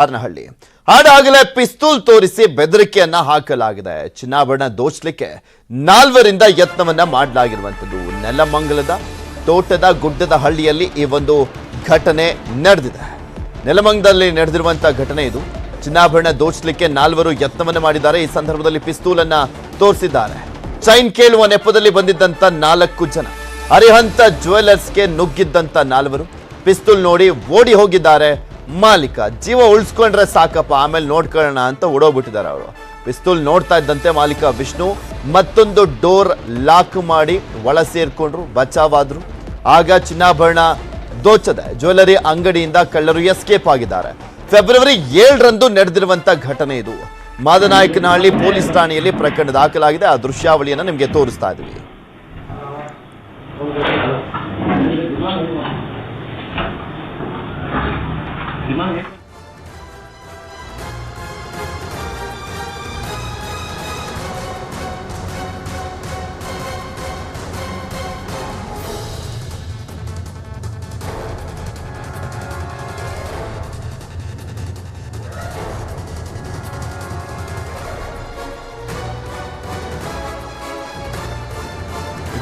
ಹಾರನಹಳ್ಳಿ ಹಾಡಾಗಲೇ ಪಿಸ್ತೂಲ್ ತೋರಿಸಿ ಬೆದರಿಕೆಯನ್ನ ಹಾಕಲಾಗಿದೆ. ಚಿನ್ನಾಭರಣ ದೋಚಲಿಕ್ಕೆ ನಾಲ್ವರಿಂದ ಯತ್ನವನ್ನ ಮಾಡಲಾಗಿರುವಂಥದ್ದು ನೆಲಮಂಗಲದ ತೋಟದ ಗುಡ್ಡದ ಹಳ್ಳಿಯಲ್ಲಿ ಈ ಒಂದು ಘಟನೆ ನಡೆದಿದೆ. ನೆಲಮಂಗಲದಲ್ಲಿ ನಡೆದಿರುವಂತಹ ಘಟನೆ ಇದು. ಚಿನ್ನಾಭರಣ ದೋಚಲಿಕ್ಕೆ ನಾಲ್ವರು ಯತ್ನವನ್ನ ಮಾಡಿದ್ದಾರೆ. ಈ ಸಂದರ್ಭದಲ್ಲಿ ಪಿಸ್ತೂಲ್ ಅನ್ನ ತೋರಿಸಿದ್ದಾರೆ. ಚೈನ್ ಕೇಳುವ ನೆಪದಲ್ಲಿ ಬಂದಿದ್ದಂತ ನಾಲ್ಕು ಜನ. ಅರಿಹಂತ ಜ್ಯುವೆಲರ್ಸ್ಗೆ ನುಗ್ಗಿದ್ದಂತ ನಾಲ್ವರು. ಪಿಸ್ತೂಲ್ ನೋಡಿ ಓಡಿ ಹೋಗಿದ್ದಾರೆ. ಮಾಲೀಕ, ಜೀವ ಉಳಿಸ್ಕೊಂಡ್ರೆ ಸಾಕಪ್ಪ, ಆಮೇಲೆ ನೋಡ್ಕೊಳ್ಳೋಣ ಅಂತ ಓಡೋಗ್ಬಿಟ್ಟಿದ್ದಾರೆ ಅವರು. ಪಿಸ್ತೂಲ್ ನೋಡ್ತಾ ಇದ್ದಂತೆ ಮಾಲೀಕ ವಿಷ್ಣು, ಮತ್ತೊಂದು ಡೋರ್ ಲಾಕ್ ಮಾಡಿ ಒಳ ಸೇರ್ಕೊಂಡ್ರು, ಬಚಾವಾದ್ರು. ಆಗ ಚಿನ್ನಾಭರಣ ದೋಚದೆ, ಜ್ಯುವೆಲರಿ ಅಂಗಡಿಯಿಂದ ಕಳ್ಳರು ಎಸ್ಕೇಪ್ ಆಗಿದ್ದಾರೆ. ಫೆಬ್ರವರಿ ಏಳರಂದು ನಡೆದಿರುವಂತ ಘಟನೆ ಇದು. ಮಾದನಾಯಕನಹಳ್ಳಿ ಪೊಲೀಸ್ ಠಾಣೆಯಲ್ಲಿ ಪ್ರಕರಣ ದಾಖಲಾಗಿದೆ. ಆ ದೃಶ್ಯಾವಳಿಯನ್ನು ನಿಮಗೆ ತೋರಿಸ್ತಾ ಇದ್ದೀವಿ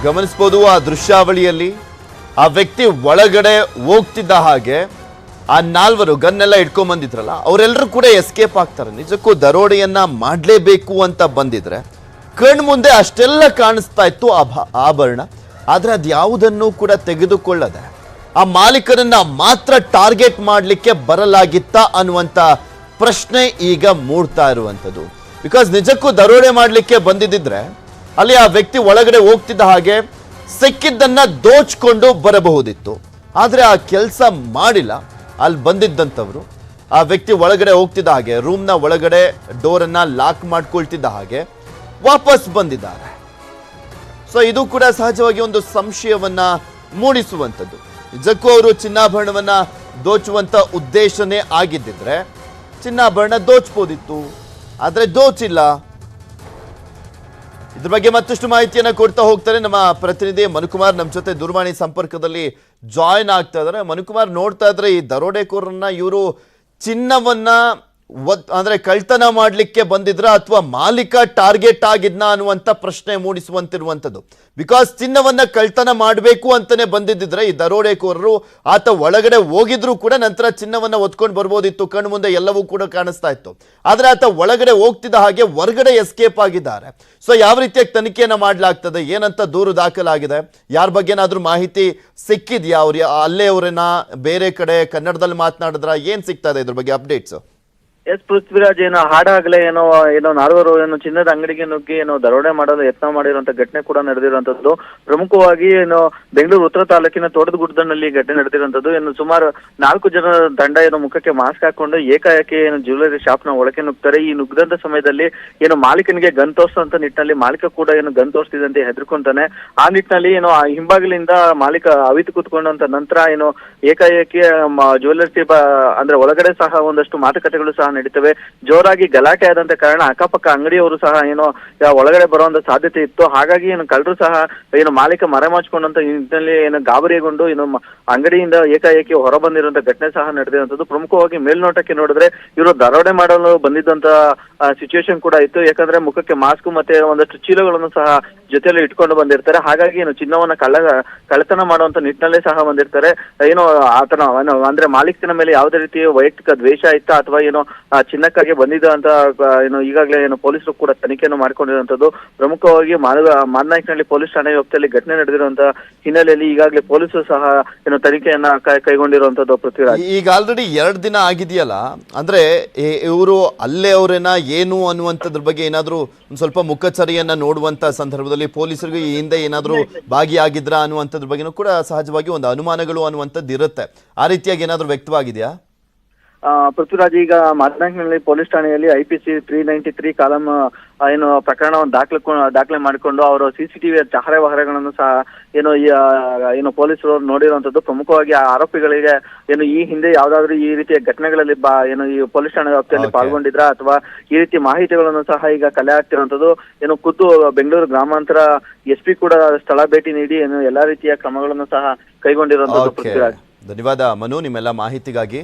ಗಮನಿಸಬಹುದು ಆ ದೃಶ್ಯಾವಳಿಯಲ್ಲಿ ಆ ವ್ಯಕ್ತಿ ಒಳಗಡೆ ಹೋಗ್ತಿದ್ದ ಹಾಗೆ ಆ ನಾಲ್ವರು ಗನ್ನೆಲ್ಲ ಇಟ್ಕೊಂಡ್ ಬಂದಿದ್ರಲ್ಲ ಅವರೆಲ್ಲರೂ ಕೂಡ ಎಸ್ಕೇಪ್ ಆಗ್ತಾರೆ. ನಿಜಕ್ಕೂ ದರೋಡೆಯನ್ನ ಮಾಡಲೇಬೇಕು ಅಂತ ಬಂದಿದ್ರೆ, ಕಣ್ ಮುಂದೆ ಅಷ್ಟೆಲ್ಲ ಕಾಣಿಸ್ತಾ ಇತ್ತು ಆಭ ಆಭರಣ. ಆದ್ರೆ ಅದ್ಯಾವುದನ್ನು ಕೂಡ ತೆಗೆದುಕೊಳ್ಳದೆ, ಆ ಮಾಲೀಕರನ್ನ ಮಾತ್ರ ಟಾರ್ಗೆಟ್ ಮಾಡಲಿಕ್ಕೆ ಬರಲಾಗಿತ್ತ ಅನ್ನುವಂತ ಪ್ರಶ್ನೆ ಈಗ ಮೂಡ್ತಾ ಇರುವಂಥದ್ದು. ಬಿಕಾಸ್ ನಿಜಕ್ಕೂ ದರೋಡೆ ಮಾಡಲಿಕ್ಕೆ ಬಂದಿದ್ದಿದ್ರೆ, ಅಲ್ಲಿ ಆ ವ್ಯಕ್ತಿ ಒಳಗಡೆ ಹೋಗ್ತಿದ್ದ ಹಾಗೆ ಸಿಕ್ಕಿದ್ದನ್ನ ದೋಚ್ಕೊಂಡು ಬರಬಹುದಿತ್ತು. ಆದ್ರೆ ಆ ಕೆಲಸ ಮಾಡಿಲ್ಲ. ಅಲ್ಲಿ ಬಂದಿದ್ದಂಥವ್ರು. ಆ ವ್ಯಕ್ತಿ ಒಳಗಡೆ ಹೋಗ್ತಿದ್ದ ಹಾಗೆ ರೂಮ್ನ ಒಳಗಡೆ ಡೋರನ್ನು ಲಾಕ್ ಮಾಡ್ಕೊಳ್ತಿದ್ದ ಹಾಗೆ ವಾಪಸ್ ಬಂದಿದ್ದಾರೆ. ಸೊ ಇದು ಕೂಡ ಸಹಜವಾಗಿ ಒಂದು ಸಂಶಯವನ್ನ ಮೂಡಿಸುವಂಥದ್ದು. ನಿಜಕ್ಕೂ ಅವರು ಚಿನ್ನಾಭರಣವನ್ನ ದೋಚುವಂತ ಉದ್ದೇಶನೇ ಆಗಿದ್ದಿದ್ರೆ, ಚಿನ್ನಾಭರಣ ದೋಚ್ಬೋದಿತ್ತು. ಆದರೆ ದೋಚಿಲ್ಲ. ಇದ್ರ ಬಗ್ಗೆ ಮತ್ತಷ್ಟು ಮಾಹಿತಿಯನ್ನ ಕೊಡ್ತಾ ಹೋಗ್ತಾರೆ ನಮ್ಮ ಪ್ರತಿನಿಧಿ ಮನುಕುಮಾರ್. ನಮ್ಮ ಜೊತೆ ದೂರವಾಣಿ ಸಂಪರ್ಕದಲ್ಲಿ ಜಾಯ್ನ್ ಆಗ್ತಾ ಇದ್ದಾರೆ. ಮನುಕುಮಾರ್ ನೋಡ್ತಾ ಇದ್ರೆ ಈ ದರೋಡೆಕೋರನ್ನ ಇವರು ಚಿನ್ನವನ್ನ ಅಂದ್ರೆ ಕಳ್ತನ ಮಾಡಲಿಕ್ಕೆ ಬಂದಿದ್ರ ಅಥವಾ ಮಾಲೀಕ ಟಾರ್ಗೆಟ್ ಆಗಿದ್ನ ಅನ್ನುವಂತ ಪ್ರಶ್ನೆ ಮೂಡಿಸುವಂತಿರುವಂಥದ್ದು. ಬಿಕಾಸ್ ಚಿನ್ನವನ್ನ ಕಳ್ತನ ಮಾಡಬೇಕು ಅಂತಾನೆ ಬಂದಿದ್ದಿದ್ರೆ ಈ ದರೋಡೆಕೋರರು ಆತ ಒಳಗಡೆ ಹೋಗಿದ್ರು ಕೂಡ ನಂತರ ಚಿನ್ನವನ್ನ ಒತ್ಕೊಂಡು ಬರ್ಬೋದಿತ್ತು. ಕಣ್ಣು ಮುಂದೆ ಎಲ್ಲವೂ ಕೂಡ ಕಾಣಿಸ್ತಾ ಇತ್ತು. ಆದರೆ ಆತ ಒಳಗಡೆ ಹೋಗ್ತಿದ್ದ ಹಾಗೆ ಹೊರಗಡೆ ಎಸ್ಕೇಪ್ ಆಗಿದ್ದಾರೆ. ಸೊ ಯಾವ ರೀತಿಯಾಗಿ ತನಿಖೆಯನ್ನು ಮಾಡ್ಲಾಗ್ತದೆ? ಏನಂತ ದೂರು ದಾಖಲಾಗಿದೆ? ಯಾರ ಬಗ್ಗೆ ಏನಾದ್ರೂ ಮಾಹಿತಿ ಸಿಕ್ಕಿದ್ಯಾ ಅವ್ರ ಅಲ್ಲೇ ಅವ್ರನ್ನ ಬೇರೆ ಕಡೆ ಕನ್ನಡದಲ್ಲಿ ಮಾತನಾಡಿದ್ರ? ಏನು ಸಿಗ್ತದೆ ಇದೆ ಇದ್ರ ಬಗ್ಗೆ ಅಪ್ಡೇಟ್ಸ್ ಎಸ್ ಪೃಥ್ವಿರಾಜ್ ಏನೋ ಹಾಡಾಗ್ಲೇ ಏನೋ ಏನೋ ನಾಲ್ವರು ಏನೋ ಚಿನ್ನದ ಅಂಗಡಿಗೆ ನುಗ್ಗಿ ಏನೋ ದರೋಡೆ ಮಾಡಲು ಯತ್ನ ಮಾಡಿರುವಂತ ಘಟನೆ ಕೂಡ ನಡೆದಿರುವಂತದ್ದು. ಪ್ರಮುಖವಾಗಿ ಏನು ಬೆಂಗಳೂರು ಉತ್ತರ ತಾಲೂಕಿನ ತೋಟದ ಗುಡ್ಡದನಲ್ಲಿ ಘಟನೆ ನಡೆದಿರುವಂತದ್ದು. ಏನು ಸುಮಾರು ನಾಲ್ಕು ಜನ ತಂಡ ಏನೋ ಮುಖಕ್ಕೆ ಮಾಸ್ಕ್ ಹಾಕೊಂಡು ಏಕಾಏಕಿ ಏನು ಜ್ಯುವೆಲರಿ ಶಾಪ್ನ ಒಳಕೆ ನುಗ್ತಾರೆ. ಈ ನುಗ್ಗದಂತ ಸಮಯದಲ್ಲಿ ಏನು ಮಾಲೀಕನಿಗೆ ಗನ್ ತೋರಿಸುವಂತ ನಿಟ್ಟಿನಲ್ಲಿ ಮಾಲೀಕ ಕೂಡ ಏನು ಗನ್ ತೋರಿಸ್ತಿದಂತೆ ಹೆದರ್ಕೊಂತಾನೆ. ಆ ನಿಟ್ಟಿನಲ್ಲಿ ಏನೋ ಆ ಹಿಂಬಾಗಿಲಿಂದ ಮಾಲೀಕ ಅವಿತು ಕೂತ್ಕೊಂಡಂತ ನಂತರ ಏನು ಏಕಾಏಕಿ ಜ್ಯುವೆಲರ್ಸಿ ಅಂದ್ರೆ ಒಳಗಡೆ ಸಹ ಒಂದಷ್ಟು ಮಾತುಕತೆಗಳು ಸಹ ನಡೀತವೆ. ಜೋರಾಗಿ ಗಲಾಟೆ ಆದಂತ ಕಾರಣ ಅಕ್ಕಪಕ್ಕ ಅಂಗಡಿಯವರು ಸಹ ಏನೋ ಒಳಗಡೆ ಬರುವಂತ ಸಾಧ್ಯತೆ ಇತ್ತು. ಹಾಗಾಗಿ ಏನು ಕಳ್ಳರು ಸಹ ಏನು ಮಾಲೀಕ ಮರೆಮಾಚಿಕೊಂಡಂತ ನಿಟ್ಟಿನಲ್ಲಿ ಏನು ಗಾಬರಿಗೊಂಡು ಏನು ಅಂಗಡಿಯಿಂದ ಏಕಾಏಕಿ ಹೊರ ಬಂದಿರುವಂತ ಘಟನೆ ಸಹ ನಡೆದಿರುವಂತದ್ದು ಪ್ರಮುಖವಾಗಿ ಮೇಲ್ನೋಟಕ್ಕೆ ನೋಡಿದ್ರೆ ಇವರು ದರೋಡೆ ಮಾಡಲು ಬಂದಿದ್ದಂತ ಸಿಚುವೇಶನ್ ಕೂಡ ಇತ್ತು. ಯಾಕಂದ್ರೆ ಮುಖಕ್ಕೆ ಮಾಸ್ಕ್ ಮತ್ತೆ ಒಂದಷ್ಟು ಚೀಲಗಳನ್ನು ಸಹ ಜೊತೆಯಲ್ಲಿ ಇಟ್ಕೊಂಡು ಬಂದಿರ್ತಾರೆ. ಹಾಗಾಗಿ ಏನು ಚಿನ್ನವನ್ನ ಕಳ್ಳ, ಕಳ್ಳತನ ಮಾಡುವಂತ ನಿಟ್ಟಿನಲ್ಲೇ ಸಹ ಬಂದಿರ್ತಾರೆ. ಏನೋ ಆತನ ಅಂದ್ರೆ ಮಾಲೀಕನ ಮೇಲೆ ಯಾವುದೇ ರೀತಿಯ ವೈಯಕ್ತಿಕ ದ್ವೇಷ ಇತ್ತ ಅಥವಾ ಏನು ಆ, ಚಿನ್ನಕ್ಕಾಗಿ ಬಂದಿದ್ದಂತ ಏನು ಈಗಾಗಲೇ ಏನು ಪೊಲೀಸರು ಕೂಡ ತನಿಖೆಯನ್ನು ಮಾಡಿಕೊಂಡಿರುವಂತದ್ದು ಪ್ರಮುಖವಾಗಿ ಮಾದ ಮಾದನಾಯಕನಹಳ್ಳಿ ಪೊಲೀಸ್ ಠಾಣೆ ವ್ಯಾಪ್ತಿಯಲ್ಲಿ ಘಟನೆ ನಡೆದಿರುವಂತಹ ಹಿನ್ನೆಲೆಯಲ್ಲಿ ಈಗಾಗಲೇ ಪೊಲೀಸರು ಸಹ ಏನು ತನಿಖೆಯನ್ನ ಕೈ- ಕೈಗೊಂಡಿರುವಂತದ್ದು ಪೃಥ್ವಿರಾಜ್. ಈಗ ಆಲ್ರೆಡಿ ಎರಡು ದಿನ ಆಗಿದೆಯಲ್ಲ ಅಂದ್ರೆ ಇವರು ಅಲ್ಲೇ ಅವರೇನ ಏನು ಅನ್ನುವಂಥದ್ರ ಬಗ್ಗೆ ಏನಾದ್ರೂ ಒಂದ್ ಸ್ವಲ್ಪ ಮುಖಚರಿಯನ್ನ ನೋಡುವಂತ ಸಂದರ್ಭದಲ್ಲಿ ಪೊಲೀಸರಿಗೆ ಈ ಹಿಂದೆ ಏನಾದ್ರೂ ಭಾಗಿಯಾಗಿದ್ರ ಅನ್ನುವಂಥದ್ರ ಬಗ್ಗೆನೂ ಕೂಡ ಸಹಜವಾಗಿ ಒಂದು ಅನುಮಾನಗಳು ಅನ್ನುವಂಥದ್ದು ಇರುತ್ತೆ ಆ ರೀತಿಯಾಗಿ ಏನಾದ್ರೂ ವ್ಯಕ್ತವಾಗಿದೆಯಾ? ಪೃಥ್ವಿರಾಜ್ ಈಗ ಮಾದನಾಯಕನಹಳ್ಳಿ ಪೊಲೀಸ್ ಠಾಣೆಯಲ್ಲಿ I P C three ninety three column ಏನು ಪ್ರಕರಣವನ್ನು ದಾಖಲೆ ದಾಖಲೆ ಮಾಡಿಕೊಂಡು ಅವರು ಸಿಸಿಟಿವಿ ಚಹರೆ ವಹರೆಗಳನ್ನು ಸಹ ಏನು ಏನು ಪೊಲೀಸರು ನೋಡಿರುವಂತದ್ದು ಪ್ರಮುಖವಾಗಿ ಆ ಆರೋಪಿಗಳಿಗೆ ಏನು ಈ ಹಿಂದೆ ಯಾವ್ದಾದ್ರು ಈ ರೀತಿಯ ಘಟನೆಗಳಲ್ಲಿ ಬಾ ಏನು ಈ ಪೊಲೀಸ್ ಠಾಣೆ ವ್ಯಾಪ್ತಿಯಲ್ಲಿ. ಪಾಲ್ಗೊಂಡಿದ್ರ ಅಥವಾ ಈ ರೀತಿ ಮಾಹಿತಿಗಳನ್ನು ಸಹ ಈಗ ಕಲೆ ಆಗ್ತಿರುವಂತದ್ದು ಏನು ಖುದ್ದು ಬೆಂಗಳೂರು ಗ್ರಾಮಾಂತರ ಎಸ್ ಪಿ ಕೂಡ ಸ್ಥಳ ಭೇಟಿ ನೀಡಿ ಏನು ಎಲ್ಲಾ ರೀತಿಯ ಕ್ರಮಗಳನ್ನು ಸಹ ಕೈಗೊಂಡಿರುವಂತದ್ದು ಪೃಥ್ವಿರಾಜ್. ಧನ್ಯವಾದ ಮನು ನಿಮ್ಮೆಲ್ಲ ಮಾಹಿತಿಗಾಗಿ.